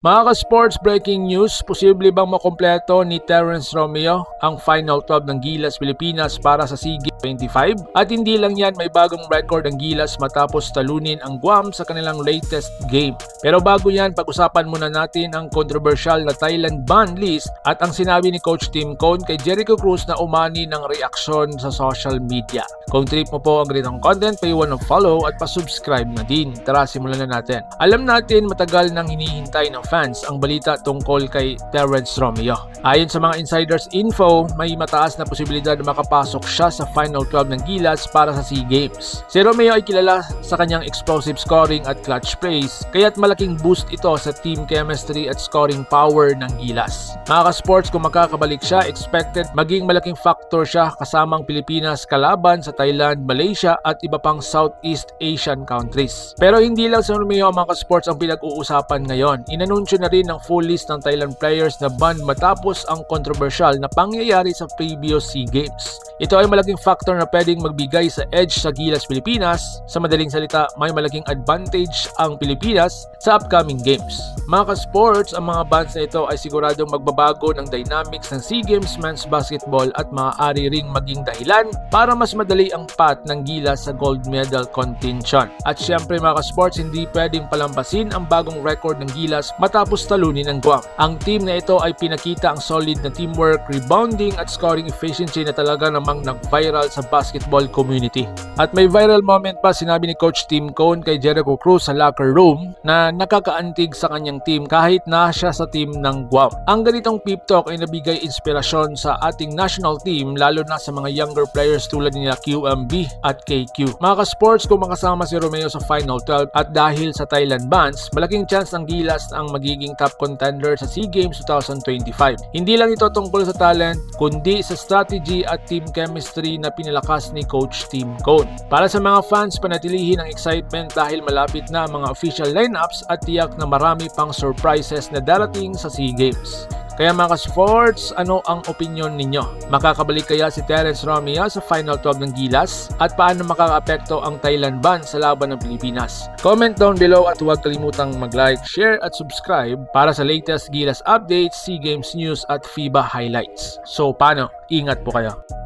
Mga ka-sports breaking news, posible bang makompleto ni Terence Romeo ang Final 12 ng Gilas Pilipinas para sa SEA 25? At hindi lang yan, may bagong record ang Gilas matapos talunin ang Guam sa kanilang latest game. Pero bago yan, pag-usapan muna natin ang controversial na Thailand ban list at ang sinabi ni Coach Tim Cone kay Jericho Cruz na umani ng reaksyon sa social media. Kung trip mo po ang ganitong content, paiwan ng follow at pa-subscribe na din. Tara, simulan na natin. Alam natin matagal nang hinihintay ng fans ang balita tungkol kay Terence Romeo. Ayon sa mga insiders info, may mataas na posibilidad na makapasok siya sa Final 12 ng Gilas para sa SEA Games. Si Romeo ay kilala sa kanyang explosive scoring at clutch plays, kaya't malaking boost ito sa team chemistry at scoring power ng Gilas. Mga ka-sports, kung makakabalik siya, expected maging malaking factor siya kasamang Pilipinas kalaban sa Thailand, Malaysia at iba pang Southeast Asian countries. Pero hindi lang si Romeo ang mga ka-sports ang pinag-uusapan ngayon. Inanunsyo na rin ng full list ng Thailand players na ban matapos ang controversial na pangyayari sa previous SEA Games. Ito ay malaking factor na pwedeng magbigay sa edge sa Gilas Pilipinas. Sa madaling salita, may malaking advantage ang Pilipinas sa upcoming games. Mga ka-sports, ang mga bans na ito ay siguradong magbabago ng dynamics ng SEA Games men's basketball at maaari ring maging dahilan para mas madali ang path ng Gilas sa gold medal contention. At syempre mga ka-sports, hindi pwedeng palampasin ang bagong record ng Gilas matapos talunin ng Guam. Ang team na ito ay pinakita ang solid na teamwork, rebounding at scoring efficiency na talaga namang nag-viral sa basketball community. At may viral moment pa sinabi ni Coach Tim Cone kay Jericho Cruz sa locker room na nakakaantig sa kanyang team kahit na siya sa team ng Guam. Ang ganitong pep talk ay nabigay inspirasyon sa ating national team lalo na sa mga younger players tulad nila QMB at KQ. Mga ka-sports kung makasama si Romeo sa Final 12 at dahil sa Thailand bans, malaking chance ng Gilas ang magiging top contender sa SEA Games 2025. Hindi lang ito tungkol sa talent, kundi sa strategy at team chemistry na pinalakas ni Coach Tim Cone. Para sa mga fans, panatilihin ang excitement dahil malapit na ang mga official lineups at tiyak na marami pang surprises na darating sa SEA Games. Kaya mga sports, ano ang opinion ninyo? Makakabalik kaya si Terence Romeo sa Final 12 ng Gilas? At paano makakaapekto ang Thailand ban sa laban ng Pilipinas? Comment down below at huwag kalimutang mag-like, share at subscribe para sa latest Gilas updates, SEA Games news at FIBA highlights. So paano? Ingat po kayo.